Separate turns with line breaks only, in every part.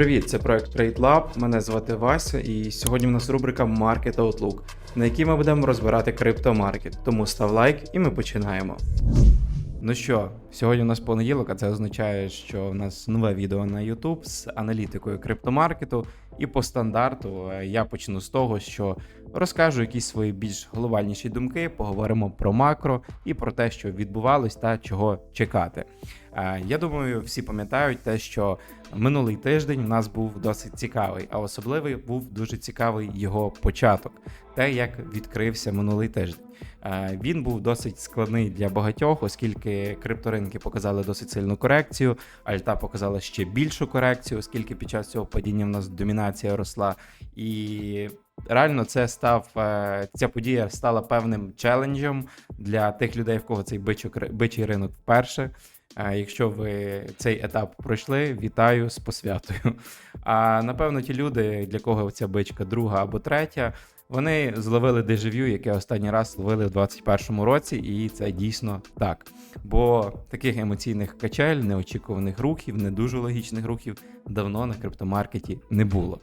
Привіт, це проект TradeLab. Мене звати Вася, і сьогодні в нас рубрика Market Outlook, на якій ми будемо розбирати криптомаркет. Тому став лайк і ми починаємо. Ну що, сьогодні у нас понеділок, а це означає, що у нас нове відео на YouTube з аналітикою криптомаркету. І по стандарту е, я почну з того, що розкажу якісь свої більш глобальніші думки, поговоримо про макро і про те, що відбувалось та чого чекати. Е, Я думаю, всі пам'ятають те, що минулий тиждень у нас був досить цікавий, а особливий був дуже цікавий його початок, те, як відкрився минулий тиждень. Е, Він був досить складний для багатьох, оскільки крипторинки показали досить сильну корекцію, альта показала ще більшу корекцію, оскільки під час цього падіння в нас домінація росла. І реально це став е, ця подія стала певним челенджем для тих людей, в кого цей бичий ринок вперше. Е, Якщо ви цей етап пройшли, вітаю з посвятою. А напевно, ті люди, для кого ця бичка друга або третя, вони зловили дежавю, яке останній раз зловили в 21-му році, і це дійсно так. Бо таких емоційних качель, неочікуваних рухів, не дуже логічних рухів давно на криптомаркеті не було.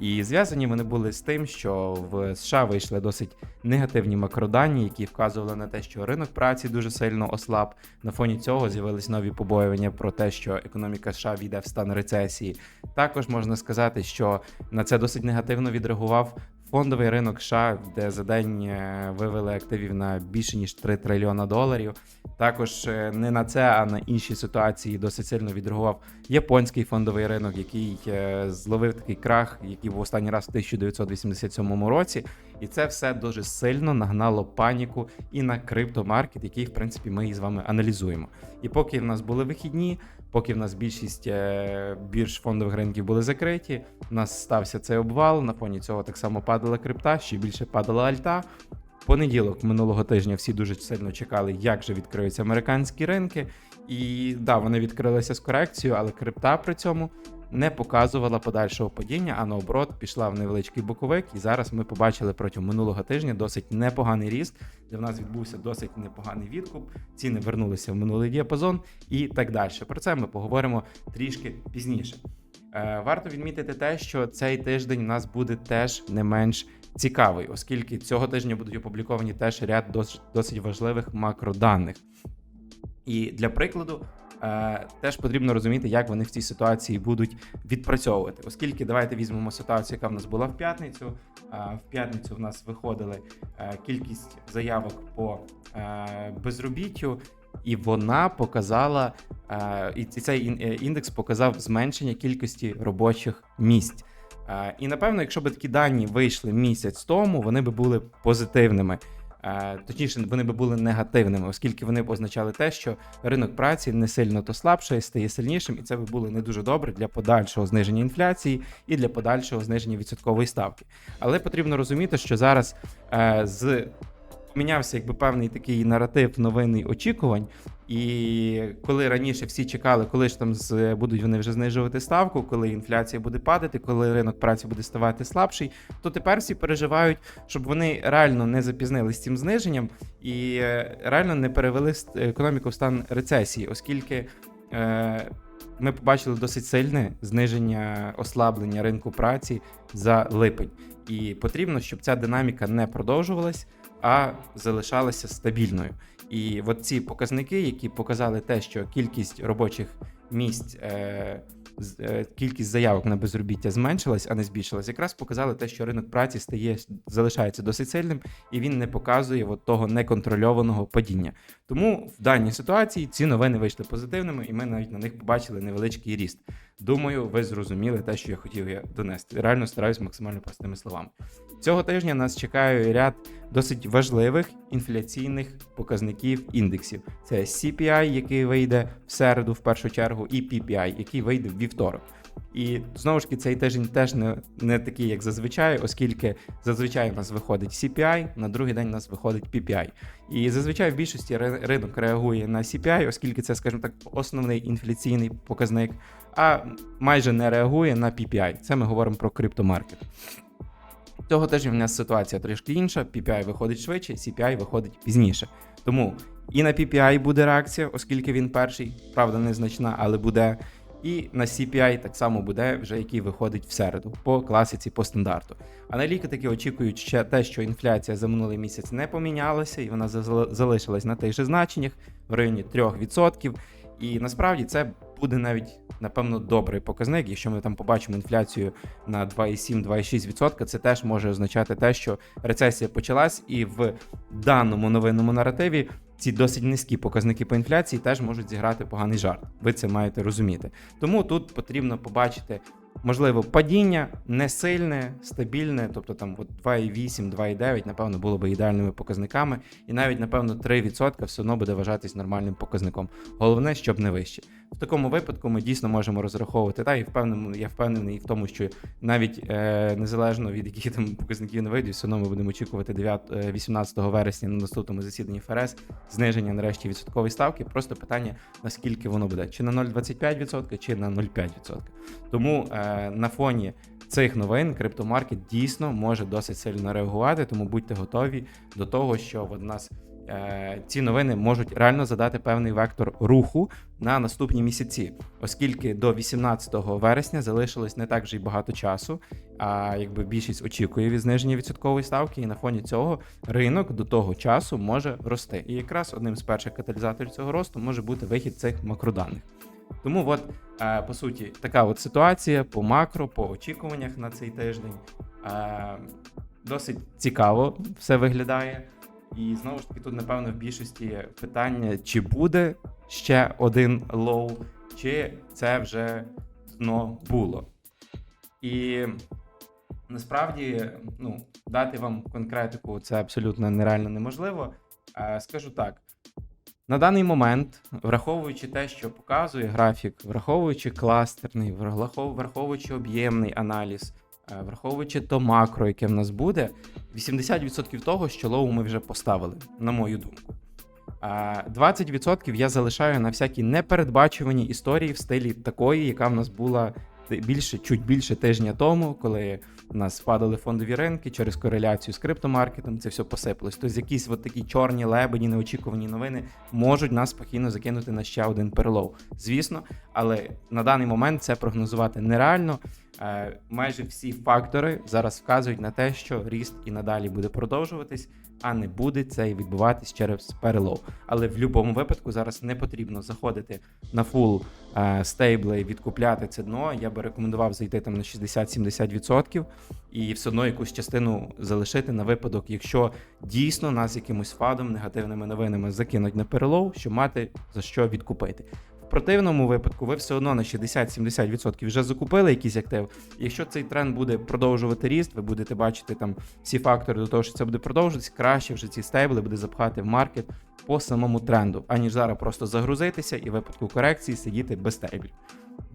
І зв'язані вони були з тим, що в США вийшли досить негативні макродані, які вказували на те, що ринок праці дуже сильно ослаб. На фоні цього з'явились нові побоювання про те, що економіка США війде в стан рецесії. Також можна сказати, що на це досить негативно відреагував фондовий ринок США, де за день е, вивели активів на більше ніж 3 трильйона доларів. Також е, не на це, а на інші ситуації досить сильно відреагував японський фондовий ринок, який е, зловив такий крах, який був останній раз в 1987 році. І це все дуже сильно нагнало паніку і на криптомаркет, який, в принципі, ми з вами аналізуємо. І поки в нас були вихідні, поки в нас більшість більш бірж фондових ринків були закриті, у нас стався цей обвал. На фоні цього так само падала крипта, ще більше падала альта. Понеділок минулого тижня всі дуже сильно чекали, як же відкриються американські ринки. І да, вони відкрилися з корекцією, але крипта при цьому не показувала подальшого падіння, а наоборот пішла в невеличкий боковик. І зараз ми побачили протягом минулого тижня досить непоганий ріст, де в нас відбувся досить непоганий відкуп. Ціни вернулися в минулий діапазон і так далі. Про це ми поговоримо трішки пізніше. Е, Варто відмітити те, що цей тиждень у нас буде теж не менш цікавий, оскільки цього тижня будуть опубліковані теж ряд досить, досить важливих макроданих. І для прикладу, е, теж потрібно розуміти, як вони в цій ситуації будуть відпрацьовувати. Оскільки давайте візьмемо ситуацію, яка в нас була в п'ятницю. Е, в п'ятницю в нас виходили е, кількість заявок по е, безробіттю, і вона показала, е, і цей е, індекс показав зменшення кількості робочих місць. Е, І напевно, якщо б такі дані вийшли місяць тому, вони би були позитивними. Е, Точніше, вони би були негативними, оскільки вони б означали те, що ринок праці не сильно то слабшає, стає сильнішим, і це би було не дуже добре для подальшого зниження інфляції і для подальшого зниження відсоткової ставки. Але потрібно розуміти, що зараз е, з мінявся якби певний такий наратив новинний очікувань. І коли раніше всі чекали, коли ж там з будуть вони вже знижувати ставку, коли інфляція буде падати, коли ринок праці буде ставати слабший, то тепер всі переживають, щоб вони реально не запізнились з цим зниженням і е, реально не перевели економіку в стан рецесії, оскільки. Е, ми побачили досить сильне зниження ослаблення ринку праці за липень, і потрібно, щоб ця динаміка не продовжувалась, а залишалася стабільною. І от ці показники, які показали те, що кількість робочих місць, е, е, кількість заявок на безробіття зменшилась, а не збільшилась, якраз показали те, що ринок праці стає залишається досить сильним, і він не показує от того неконтрольованого падіння. Тому в даній ситуації ці новини вийшли позитивними, і ми навіть на них побачили невеличкий ріст. Думаю, ви зрозуміли те, що я хотів донести. Реально стараюсь максимально простими словами. Цього тижня нас чекає ряд досить важливих інфляційних показників індексів. Це CPI, який вийде в середу, в першу чергу, і PPI, який вийде в вівторок. І знову ж таки, цей тиждень теж не, не такий, як зазвичай, оскільки зазвичай у нас виходить CPI, на другий день у нас виходить PPI. І зазвичай в більшості ри- ринок реагує на CPI, оскільки це, скажімо так, основний інфляційний показник, а майже не реагує на PPI. Це ми говоримо про криптомаркет. Цього тижня в нас ситуація трішки інша. PPI виходить швидше, CPI виходить пізніше. Тому і на PPI буде реакція, оскільки він перший, правда, незначна, але буде. І на CPI так само буде, вже який виходить в середу по класиці, по стандарту. Аналітики очікують ще те, що інфляція за минулий місяць не помінялася, і вона залишилась на тих же значеннях в районі 3%. І насправді це буде навіть напевно добрий показник. Якщо ми там побачимо інфляцію на 2,7-2,6%, це теж може означати те, що рецесія почалась, і в даному новинному наративі ці досить низькі показники по інфляції теж можуть зіграти поганий жарт. Ви це маєте розуміти. Тому тут потрібно побачити. Можливо, падіння не сильне, стабільне, тобто там от 2,8, 2,9, напевно, було би ідеальними показниками, і навіть, напевно, 3% все одно буде вважатись нормальним показником. Головне, щоб не вище. В такому випадку ми дійсно можемо розраховувати, та і впевнений, я впевнений в тому, що навіть е, незалежно від яких там показників не вийдуть, все одно ми будемо очікувати 9, е, 18 вересня на наступному засіданні ФРС зниження нарешті відсоткової ставки. Просто питання, наскільки воно буде, чи на 0,25%, чи на 0,5%. Тому е, на фоні цих новин криптомаркет дійсно може досить сильно реагувати, тому будьте готові до того, що в нас е, ці новини можуть реально задати певний вектор руху на наступні місяці, оскільки до 18 вересня залишилось не так вже й багато часу. А якби більшість очікує від зниження відсоткової ставки, і на фоні цього ринок до того часу може рости. І якраз одним з перших каталізаторів цього росту може бути вихід цих макроданих. Тому, от е, по суті, така от ситуація по макро, по очікуваннях на цей тиждень. Е, Досить цікаво все виглядає. І знову ж таки, тут, напевно, в більшості питання, чи буде ще один лоу, чи це вже дно було. І насправді, ну, дати вам конкретику це абсолютно нереально неможливо. Е, Скажу так. На даний момент, враховуючи те, що показує графік, враховуючи кластерний, враховуючи об'ємний аналіз, е, враховуючи то макро, яке в нас буде, 80% того, що лоу ми вже поставили, на мою думку. А 20% я залишаю на всякі непередбачувані історії в стилі такої, яка в нас була більше, чуть більше тижня тому, коли у нас впадали фондові ринки через кореляцію з криптомаркетом, це все посипалось. Тобто якісь от такі чорні лебеді, неочікувані новини можуть нас спокійно закинути на ще один перелов. Звісно, але на даний момент це прогнозувати нереально. Е, майже всі фактори зараз вказують на те, що ріст і надалі буде продовжуватись, а не буде це і відбуватись через перелов. Але в будь-якому випадку зараз не потрібно заходити на фул е, стейбли відкупляти це дно. Я би рекомендував зайти там на 60-70% і все одно якусь частину залишити на випадок, якщо дійсно нас якимось фадом, негативними новинами закинуть на перелов, щоб мати за що відкупити. В противному випадку ви все одно на 60-70% вже закупили якийсь актив. Якщо цей тренд буде продовжувати ріст, ви будете бачити там всі фактори до того, що це буде продовжуватися, краще вже ці стейбли буде запхати в маркет по самому тренду, аніж зараз просто загрузитися і в випадку корекції сидіти без стейблів.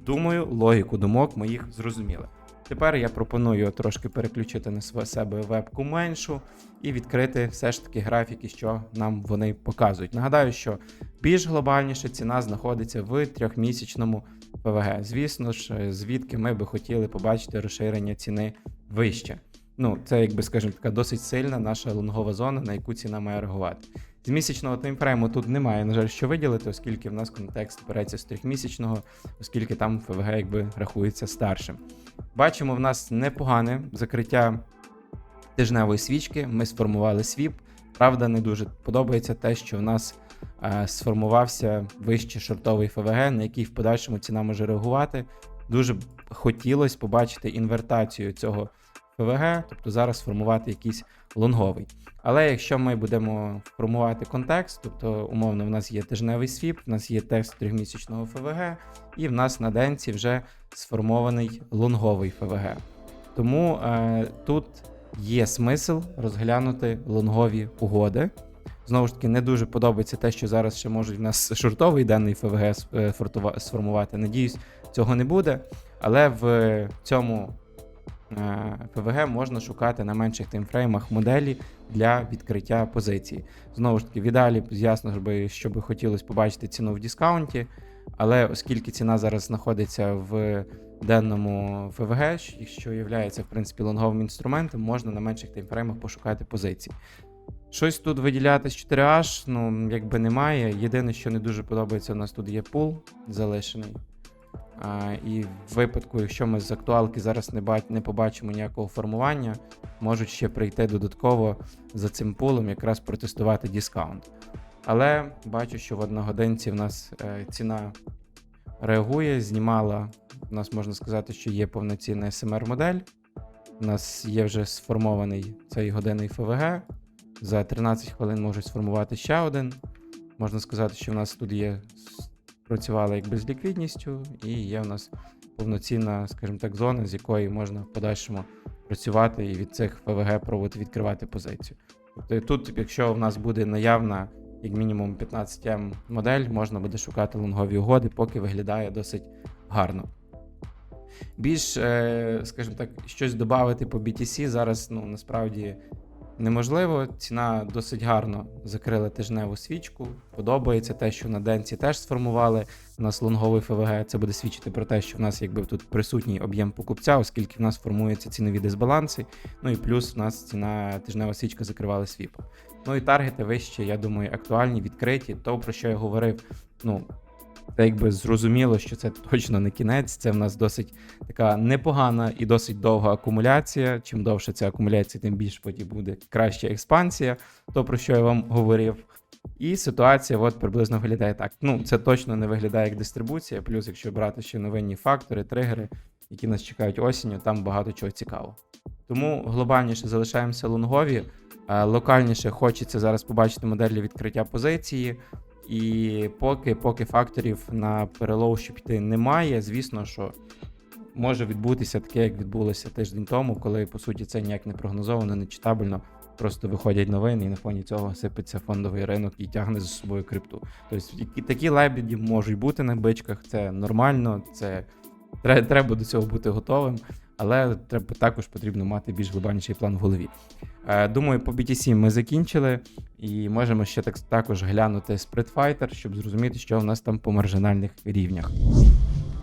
Думаю, логіку думок моїх зрозуміли. Тепер я пропоную трошки переключити на св- себе вебку меншу і відкрити все ж таки графіки, що нам вони показують. Нагадаю, що більш глобальніше ціна знаходиться в трьохмісячному ПВГ. Звісно ж, звідки ми би хотіли побачити розширення ціни вище. Ну, це, якби скажімо, така досить сильна наша лонгова зона, на яку ціна має реагувати. З місячного таймфрейму тут немає, на жаль, що виділити, оскільки в нас контекст береться з трьохмісячного, оскільки там ФВГ якби рахується старшим. Бачимо, в нас непогане закриття тижневої свічки. Ми сформували свіп. Правда, не дуже подобається те, що в нас е, сформувався вищий шортовий ФВГ, на який в подальшому ціна може реагувати. Дуже хотілося побачити інвертацію цього ФВГ, тобто зараз сформувати якийсь лонговий. Але якщо ми будемо формувати контекст, тобто умовно в нас є тижневий свіп, в нас є текст трьохмісячного ФВГ, і в нас на денці вже сформований лонговий ФВГ. Тому е, тут є смисл розглянути лонгові угоди. Знову ж таки, не дуже подобається те, що зараз ще можуть в нас шортовий денний ФВГ е, сформувати. Надіюсь, цього не буде. Але в цьому ПВГ можна шукати на менших таймфреймах моделі для відкриття позиції. Знову ж таки, в ідеалі ясно, би, що би хотілося побачити ціну в дискаунті, але оскільки ціна зараз знаходиться в денному ФВГ, що є в принципі лонговим інструментом, можна на менших таймфреймах пошукати позиції. Щось тут виділяти з 4H, ну якби немає. Єдине, що не дуже подобається, у нас тут є пул залишений. А, і в випадку, якщо ми з актуалки зараз не, бач, не побачимо ніякого формування, можуть ще прийти додатково за цим пулом якраз протестувати дискаунт. Але бачу, що в одногодинці в нас е, ціна реагує, знімала. У нас можна сказати, що є повноцінна SMR модель. У нас є вже сформований цей годинний ФВГ. За 13 хвилин можуть сформувати ще один. Можна сказати, що в нас тут є працювали якби з ліквідністю, і є в нас повноцінна, скажімо так, зона, з якої можна в подальшому працювати і від цих ФВГ пробувати відкривати позицію. Тобто тут, якщо в нас буде наявна як мінімум 15М модель, можна буде шукати лонгові угоди, поки виглядає досить гарно. Більш, е, скажімо так, щось додати по BTC зараз ну, насправді неможливо. Ціна досить гарно закрила тижневу свічку. Подобається те, що на денці теж сформували у нас ФВГ. Це буде свідчити про те, що в нас якби тут присутній об'єм покупця, оскільки в нас формуються цінові дисбаланси. Ну і плюс в нас ціна тижнева свічка закривали свіп. Ну і таргети вище, я думаю, актуальні, відкриті. То, про що я говорив, ну. Це якби зрозуміло, що це точно не кінець. Це в нас досить така непогана і досить довга акумуляція. Чим довше ця акумуляція, тим більше потім буде краща експансія, то про що я вам говорив. І ситуація от приблизно виглядає так. Ну, це точно не виглядає як дистрибуція. Плюс, якщо брати ще новинні фактори, тригери, які нас чекають осінню, там багато чого цікавого. Тому глобальніше залишаємося лонгові. е, Локальніше хочеться зараз побачити моделі відкриття позиції. І поки, поки факторів на перелов, щоб піти, немає, звісно, що може відбутися таке, як відбулося тиждень тому, коли по суті це ніяк не прогнозовано, не читабельно. Просто виходять новини, і на фоні цього сипеться фондовий ринок і тягне за собою крипту. Тобто такі лебіді можуть бути на бичках, це нормально, це треба до цього бути готовим, але треба також потрібно мати більш глобальніший план в голові. Е, Думаю, по BTC ми закінчили, і можемо ще так також глянути Fighter, щоб зрозуміти, що в нас там по маржинальних рівнях.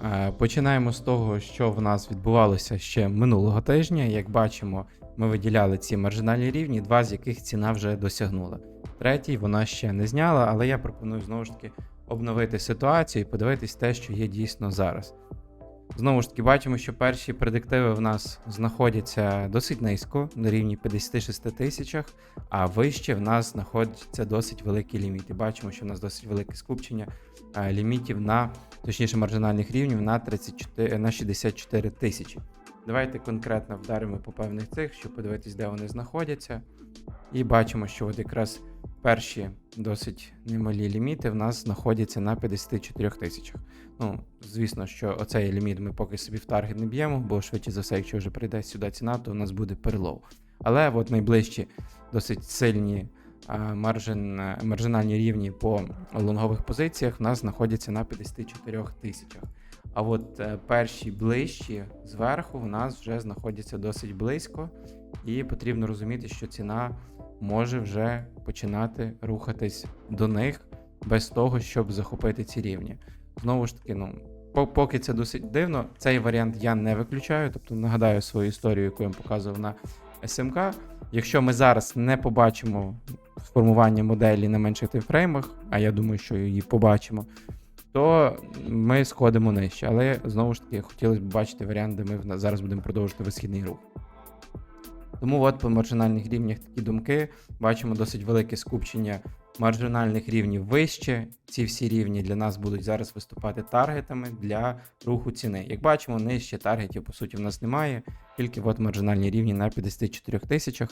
Е, Починаємо з того, що в нас відбувалося ще минулого тижня. Як бачимо, ми виділяли ці маржинальні рівні, два з яких ціна вже досягнула. Третій вона ще не зняла, але я пропоную знову ж таки обновити ситуацію і подивитись те, що є дійсно зараз. Знову ж таки, бачимо, що перші предиктиви в нас знаходяться досить низько, на рівні 56 тисячах, а вище в нас знаходяться досить великі ліміти. Бачимо, що в нас досить велике скупчення е, лімітів на, точніше, маржинальних рівнів на 34, на 64 тисячі. Давайте конкретно вдаримо по певних цих, щоб подивитись, де вони знаходяться. І бачимо, що от якраз перші досить немалі ліміти в нас знаходяться на 54 тисячах. Ну, звісно, що оцей ліміт ми поки собі в таргет не б'ємо, бо швидше за все, якщо вже прийде сюди ціна, то у нас буде перелов. Але от найближчі досить сильні маржин, е, маржинальні рівні по лонгових позиціях в нас знаходяться на 54 тисячах. А от е, перші ближчі зверху в нас вже знаходяться досить близько, і потрібно розуміти, що ціна може вже починати рухатись до них без того, щоб захопити ці рівні. Знову ж таки, ну поки це досить дивно, цей варіант я не виключаю. Тобто нагадаю свою історію, яку я вам показував на СМК. Якщо ми зараз не побачимо формування моделі на менших таймфреймах, а я думаю, що її побачимо, то ми сходимо нижче. Але знову ж таки хотілося б бачити варіант, де ми зараз будемо продовжувати висхідний рух. Тому от по маржинальних рівнях такі думки. Бачимо досить велике скупчення маржинальних рівнів вище. Ці всі рівні для нас будуть зараз виступати таргетами для руху ціни. Як бачимо, нижче таргетів по суті в нас немає, тільки от маржинальні рівні на 54 тисячах.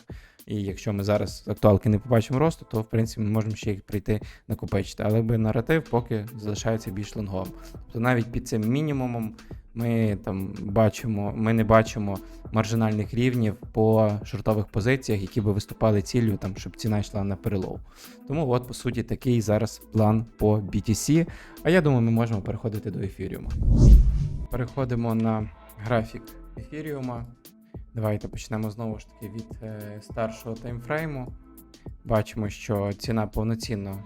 І якщо ми зараз актуалки не побачимо росту, то в принципі ми можемо ще їх прийти накопичити. Але би наратив поки залишається більш лонговим. Тобто навіть під цим мінімумом ми там бачимо, ми не бачимо маржинальних рівнів по шортових позиціях, які би виступали ціллю, там, щоб ціна йшла на перелов. Тому от, по суті, такий зараз план по BTC. А я думаю, ми можемо переходити до ефіріума. Переходимо на графік ефіріума. Давайте почнемо знову ж таки від е, старшого таймфрейму. Бачимо, що ціна повноцінно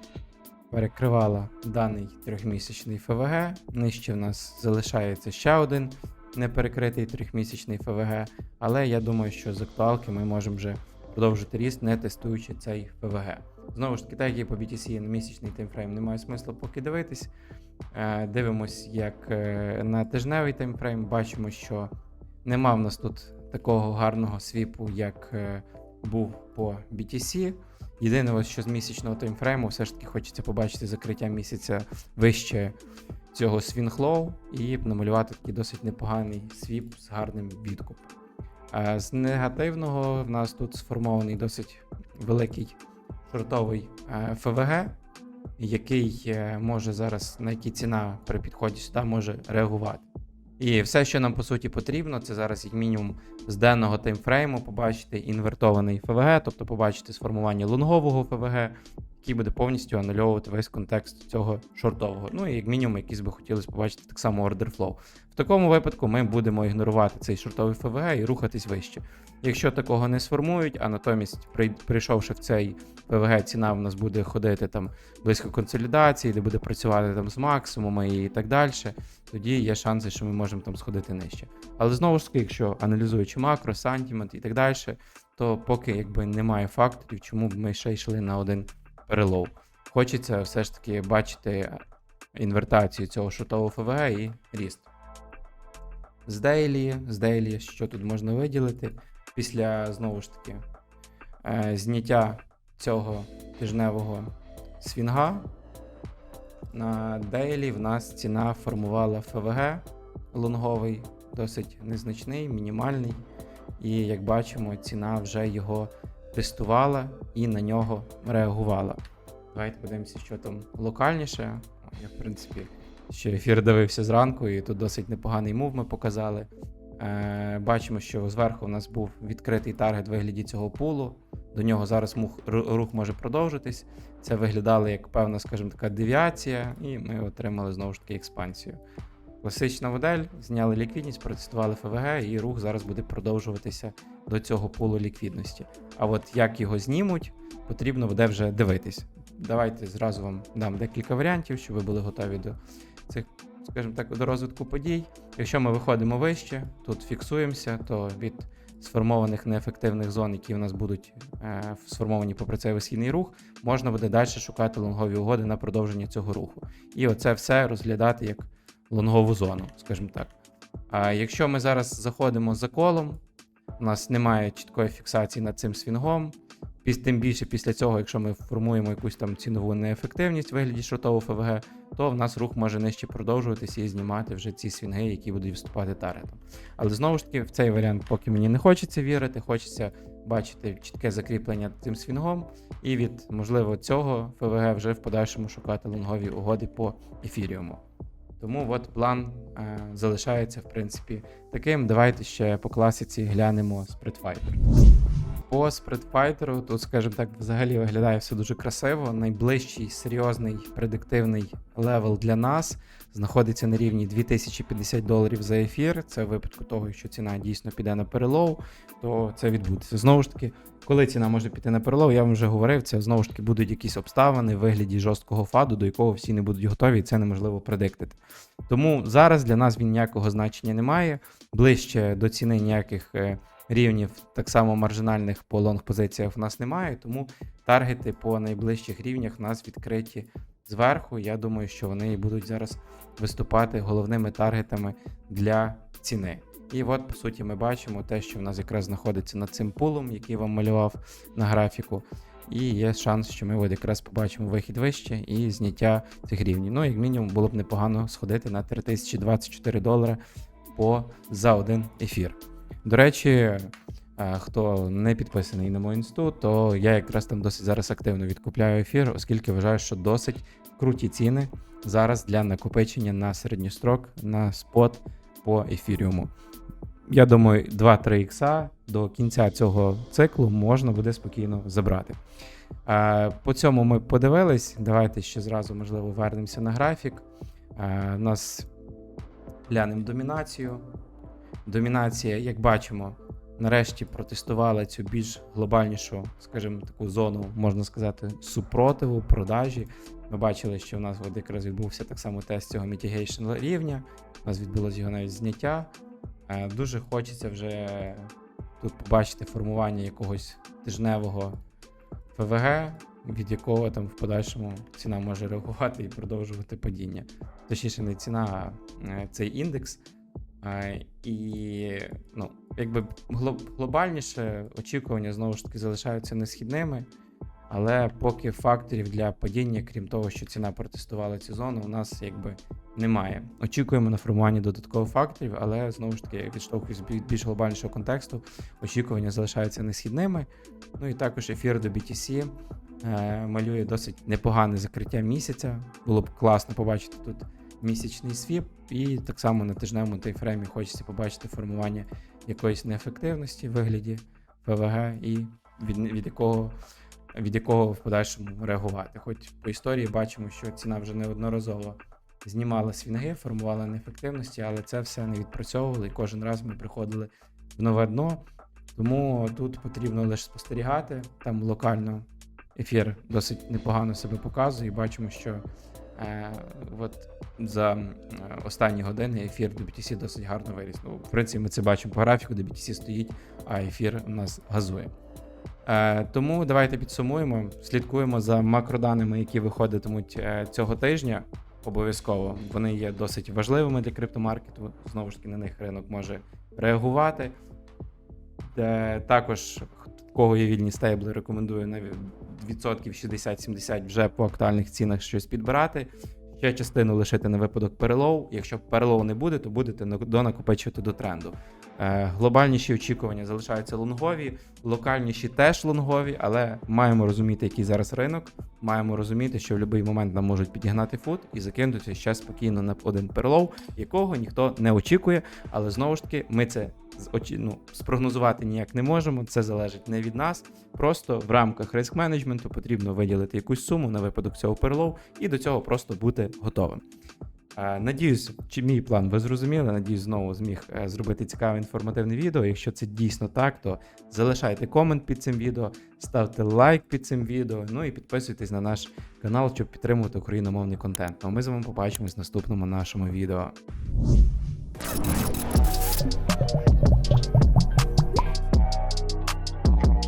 перекривала даний трьохмісячний ФВГ. Нижче в нас залишається ще один неперекритий трьохмісячний ФВГ. Але я думаю, що з актуалки ми можемо вже продовжити ріст, не тестуючи цей ФВГ. Знову ж таки, так як по BTC на місячний таймфрейм немає смислу поки дивитись. Е, Дивимось, як е, на тижневий таймфрейм. Бачимо, що нема в нас тут такого гарного свіпу, як е, був по BTC. Єдине, що з місячного таймфрейму все ж таки хочеться побачити закриття місяця вище цього свінглоу і намалювати такий досить непоганий свіп з гарним відкупом. З негативного в нас тут сформований досить великий шортовий е, ФВГ, який е, може зараз, на який ціна при підході сюди може реагувати. І все, що нам по суті потрібно, це зараз як мінімум з денного таймфрейму побачити інвертований ФВГ, тобто побачити сформування лонгового ФВГ, який буде повністю анульовувати весь контекст цього шортового. Ну і як мінімум, якийсь би хотілося побачити так само order flow. В такому випадку ми будемо ігнорувати цей шортовий ФВГ і рухатись вище. Якщо такого не сформують, а натомість, прийшовши в цей ПВГ, ціна в нас буде ходити там близько консолідації, де буде працювати там з максимумами і так далі, тоді є шанси, що ми можемо там сходити нижче. Але знову ж таки, якщо аналізуючи макро, сантимент і так далі, то поки якби немає факторів, чому б ми ще йшли на один перелов. Хочеться все ж таки бачити інвертацію цього шотового ФВГ і ріст. З Дейлі, з Дейлі, що тут можна виділити? Після знову ж таки е, зняття цього тижневого свінга на Дейлі в нас ціна формувала ФВГ лонговий, досить незначний, мінімальний. І як бачимо, ціна вже його тестувала і на нього реагувала. Давайте подивимося, що там локальніше. Я, в принципі, ще ефір дивився зранку, і тут досить непоганий мув ми показали. Е, бачимо, що зверху у нас був відкритий таргет в вигляді цього пулу. До нього зараз мух, рух може продовжитись. Це виглядало як певна, скажімо, така девіація, і ми отримали знову ж таки експансію. Класична модель, зняли ліквідність, протестували ФВГ, і рух зараз буде продовжуватися до цього пулу ліквідності. А от як його знімуть, потрібно буде вже дивитись. Давайте зразу вам дам декілька варіантів, щоб ви були готові до цих, скажімо так, до розвитку подій. Якщо ми виходимо вище, тут фіксуємося, то від сформованих неефективних зон, які в нас будуть е, сформовані попри цей висхідний рух, можна буде далі шукати лонгові угоди на продовження цього руху. І оце все розглядати як лонгову зону, скажімо так. А якщо ми зараз заходимо за колом, у нас немає чіткої фіксації над цим свінгом. Тим більше після цього, якщо ми формуємо якусь там цінову неефективність в вигляді шортового ФВГ, то в нас рух може нижче продовжуватися і знімати вже ці свінги, які будуть виступати таргетом. Але знову ж таки, в цей варіант поки мені не хочеться вірити, хочеться бачити чітке закріплення цим свінгом, і від можливо цього ФВГ вже в подальшому шукати лонгові угоди по ефіріуму. Тому от план е, залишається, в принципі, таким. Давайте ще по класиці глянемо Spreadfighter. По Spreadfighter, тут, скажімо так, взагалі виглядає все дуже красиво. Найближчий серйозний предиктивний левел для нас знаходиться на рівні 2050 доларів за ефір. Це в випадку того, якщо ціна дійсно піде на перелов, то це відбудеться. Знову ж таки, коли ціна може піти на перелов, я вам вже говорив, це знову ж таки будуть якісь обставини в вигляді жорсткого фаду, до якого всі не будуть готові, і це неможливо предиктити. Тому зараз для нас він ніякого значення не має. Ближче до ціни ніяких е, рівнів, так само маржинальних по лонг позиціях в нас немає, тому таргети по найближчих рівнях в нас відкриті зверху. Я думаю, що вони і будуть зараз виступати головними таргетами для ціни. І от, по суті, ми бачимо те, що в нас якраз знаходиться над цим пулом, який вам малював на графіку. І є шанс, що ми от якраз побачимо вихід вище і зняття цих рівнів. Ну, як мінімум, було б непогано сходити на 3024 долари по за один ефір. До речі, е, хто не підписаний на мою інсту, то я якраз там досить зараз активно відкупляю ефір, оскільки вважаю, що досить круті ціни зараз для накопичення на середньострок на спот по ефіріуму. Я думаю, 2-3 ікса до кінця цього циклу можна буде спокійно забрати. Е, По цьому ми подивились. Давайте ще зразу, можливо, вернемося на графік. Е, У нас глянемо домінацію. Домінація, як бачимо, нарешті протестувала цю більш глобальнішу, скажімо, таку зону, можна сказати, супротиву, продажі. Ми бачили, що в нас от якраз відбувся так само тест цього mitigation рівня. У нас відбулося його навіть зняття. Е, Дуже хочеться вже тут побачити формування якогось тижневого ФВГ, від якого там в подальшому ціна може реагувати і продовжувати падіння. Точніше, не ціна, а е, цей індекс. Е, І ну, якби глобальніше очікування знову ж таки залишаються несхідними. Але поки факторів для падіння, крім того, що ціна протестувала цю зону, у нас якби немає. Очікуємо на формування додаткових факторів, але знову ж таки, відштовхуюсь від більш глобальнішого контексту, очікування залишаються несхідними. Ну і також ефір до BTC е, малює досить непогане закриття місяця. Було б класно побачити тут місячний свіп, і так само на тижневому тайфреймі хочеться побачити формування якоїсь неефективності в вигляді ПВГ і від, від якого від якого в подальшому реагувати. Хоч по історії бачимо, що ціна вже неодноразово знімала свінги, формувала неефективності, але це все не відпрацьовували, і кожен раз ми приходили в нове дно. Тому тут потрібно лише спостерігати. Там локально ефір досить непогано себе показує, і бачимо, що от за е, останні години ефір до BTC досить гарно виріс. Ну, в принципі, ми це бачимо по графіку, де BTC стоїть, а ефір у нас газує. Е, тому давайте підсумуємо, слідкуємо за макроданими, які виходитимуть е, цього тижня. Обов'язково вони є досить важливими для криптомаркету. Знову ж таки, на них ринок може реагувати. Де також, кого є вільні стейбли, рекомендую на відсотків 60-70 вже по актуальних цінах щось підбирати. Ще частину лишити на випадок перелов. Якщо перелов не буде, то будете донакопичувати до тренду. Е, глобальніші очікування залишаються лонгові, локальніші теж лонгові, але маємо розуміти, який зараз ринок. Маємо розуміти, що в будь-який момент нам можуть підігнати фут і закинути ще спокійно на один перлов, якого ніхто не очікує. Але знову ж таки, ми це ну, спрогнозувати ніяк не можемо. Це залежить не від нас. Просто в рамках риск менеджменту потрібно виділити якусь суму на випадок цього перлов і до цього просто бути готовим. Е, Надіюсь, чи мій план ви зрозуміли. Надіюсь, знову зміг е, зробити цікаве інформативне відео. Якщо це дійсно так, то залишайте комент під цим відео, ставте лайк під цим відео, ну і підписуйтесь на наш канал, щоб підтримувати україномовний контент. Ну ми з вами побачимось в наступному нашому відео.